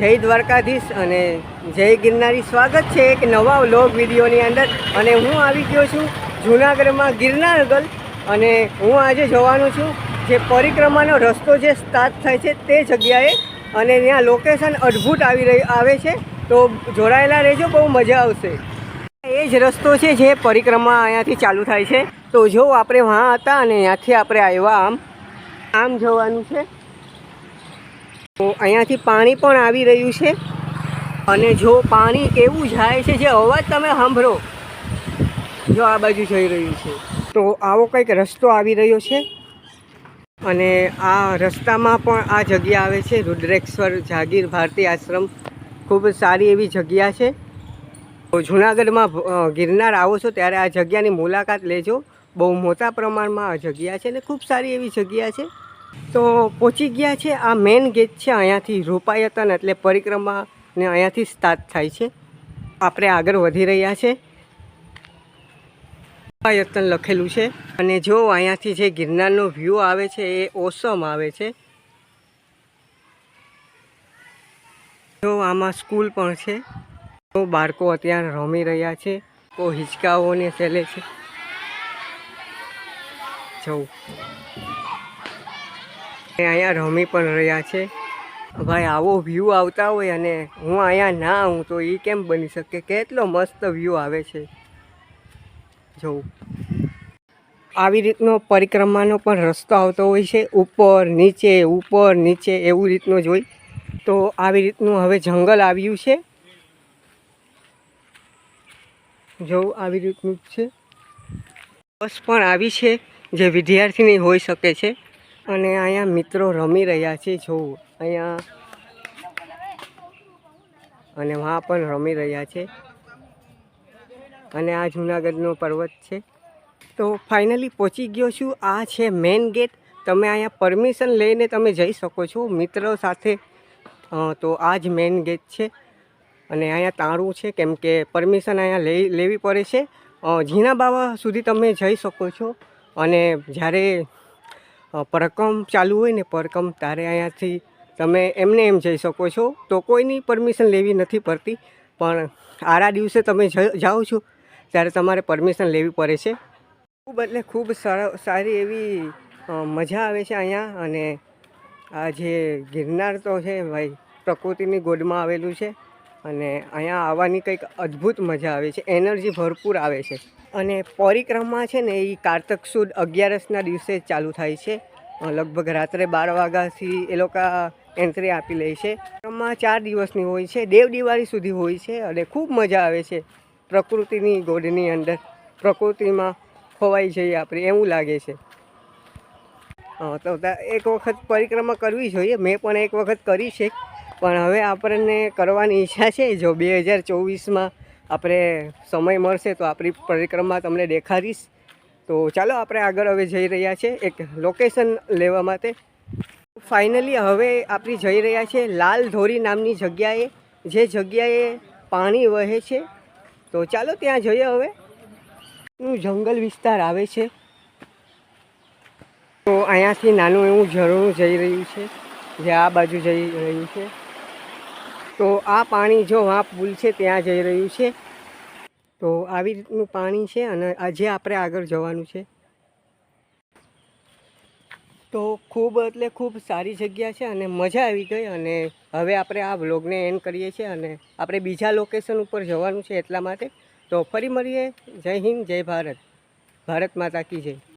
જય દ્વારકાધીશ અને જય ગિરનારી. સ્વાગત છે એક નવા વ્લોગ વિડીયોની અંદર. અને હું આવી ગયો છું જૂનાગઢમાં ગિરનારગલ. અને હું આજે જવાનું છું જે પરિક્રમાનો રસ્તો જે સ્ટાર્ટ થાય છે તે જગ્યાએ. અને ત્યાં લોકેશન અદ્ભુત આવી રહી, આવે છે. તો જોડાયેલા રહેજો, બહુ મજા આવશે. એ જ રસ્તો છે જે પરિક્રમા અહીંયાથી ચાલુ થાય છે. તો જો આપણે વહાં હતા અને ત્યાંથી આપણે આવ્યા આમ. આમ જવાનું છે. અહીંયાથી પાણી પણ આવી રહ્યું છે. અને જો પાણી કેવું જાય છે, જે અવાજ તમે સાંભળો, જો આ બાજુ જઈ રહ્યું છે. તો આવો કંઈક રસ્તો આવી રહ્યો છે. અને આ રસ્તામાં પણ આ જગ્યા આવે છે, રુદ્રેશ્વર જાગીર ભારતી આશ્રમ. ખૂબ સારી એવી જગ્યા છે. તો જુનાગઢમાં ગિરનાર આવો છો, ત્યારે આ જગ્યાની મુલાકાત લેજો. બહુ મોટા પ્રમાણમાં આ જગ્યા છે અને ખૂબ સારી એવી જગ્યા છે. તો પહોંચી ગયા છે. આ મેઇન ગેટ છે. અહીંયાથી રૂપાયતન એટલે પરિક્રમા ને અહીંયાથી સ્ટાર્ટ થાય છે. આપણે આગળ વધી રહ્યા છે. રૂપાયતન લખેલું છે. અને જો અહીંયાથી જે ગિરનારનો વ્યૂ આવે છે, એ ઓસમ આવે છે. જો આમાં સ્કૂલ પણ છે. તો બાળકો અત્યારે રમી રહ્યા છે. તો હિંચકાઓને ફેલે છે. જવું. અહીંયા રમી પણ રહ્યા છે. ભાઈ, આવો વ્યૂ આવતા હોય અને હું અહીંયા ના આવું તો એ કેમ બની શકે? કેટલો મસ્ત વ્યૂ આવે છે. જોઉં આવી રીતનો પરિક્રમાનો પણ રસ્તો આવતો હોય છે. ઉપર, નીચે ઉપર, નીચે એવું રીતનું જોઈ. તો આવી રીતનું હવે જંગલ આવ્યું છે. જો, આવી રીતનું છે. બસ પણ આવી છે. જે વિદ્યાર્થીની હોઈ શકે છે. અને અહીંયા મિત્રો રમી રહ્યા છે જોવું અહીંયા અને વहाँ પણ રમી રહ્યા છે. અને આ જૂનાગઢનો પર્વત છે. તો ફાઇનલી પહોંચી ગયો છું. આ છે મેઇન ગેટ. તમે અહીંયા પરમિશન લઈને તમે જઈ શકો છો મિત્રો સાથે. તો આ જ મેઇન ગેટ છે. અને અહીંયા તાળું છે, કેમ કે પરમિશન અહીંયા લઈ, લેવી પડે છે. ઝીણા બાવા સુધી તમે જઈ શકો છો. અને જ્યારે પરકમ ચાલુ હોય ને પરકમ તારે અહીંયાથી તમે એમને એમ જઈ શકો છો. તો કોઈની પરમિશન લેવી નથી પડતી, પણ આરા દિવસે તમે જાઓ છો, ત્યારે તમારે પરમિશન લેવી પડે છે. ખૂબ એટલે ખૂબ સર- એવી મજા આવે છે અહીંયા, અને આ જે ગિરનાર તો છે ભાઈ, પ્રકૃતિની ગોદમાં આવેલું છે, અને અહીંયા આવવાની કંઈક અદ્ભુત મજા આવે છે, એનર્જી ભરપૂર આવે છે. અને પરિક્રમા છે ને એ કારતક સુદ અગિયારસના દિવસે ચાલુ થાય છે. લગભગ રાત્રે બાર વાગ્યાથી એ લોકો એન્ટ્રી આપી લે છે. પરિક્રમા ચાર દિવસની હોય છે. દેવ દિવાળી સુધી હોય છે અને ખૂબ મજા આવે છે પ્રકૃતિની ગોડની અંદર. પ્રકૃતિમાં ખોવાઈ જઈએ આપણે એવું લાગે છે. તો એક વખત પરિક્રમા કરવી જોઈએ. મેં પણ એક વખત કરી છે. પણ હવે આપણને કરવાની ઈચ્છા છે જો બે હજાર ચોવીસમાં આપણે સમય મળશે તો આપણી પરિક્રમા તમને દેખાડીશ. તો ચાલો આપણે આગળ હવે જઈ રહ્યા છે એક લોકેશન લેવા માટે. ફાઇનલી હવે આપણી જઈ રહ્યા છે લાલ ધોરી નામની જગ્યાએ, જે જગ્યાએ પાણી વહે છે. તો ચાલો ત્યાં જઈએ હવે. જંગલ વિસ્તાર આવે છે. તો અહીંયાથી નાનું એવું ઝરણું જઈ રહ્યું છે, જે આ બાજુ જઈ રહ્યું છે. તો આ પાણી જો આ પુલ છે ત્યાં જઈ રહ્યું છે. તો આવી રીતનું પાણી છે અને આજે આપણે આગળ જવાનું છે. તો ખૂબ એટલે ખૂબ સારી જગ્યા છે અને મજા આવી ગઈ અને હવે આપણે આ વ્લોગને એન્ડ કરીએ છીએ અને આપણે બીજા લોકેશન ઉપર જવાનું છે એટલા માટે. તો ફરી મળીએ. જય હિન્દ, જય ભારત. ભારત માતા કી જય.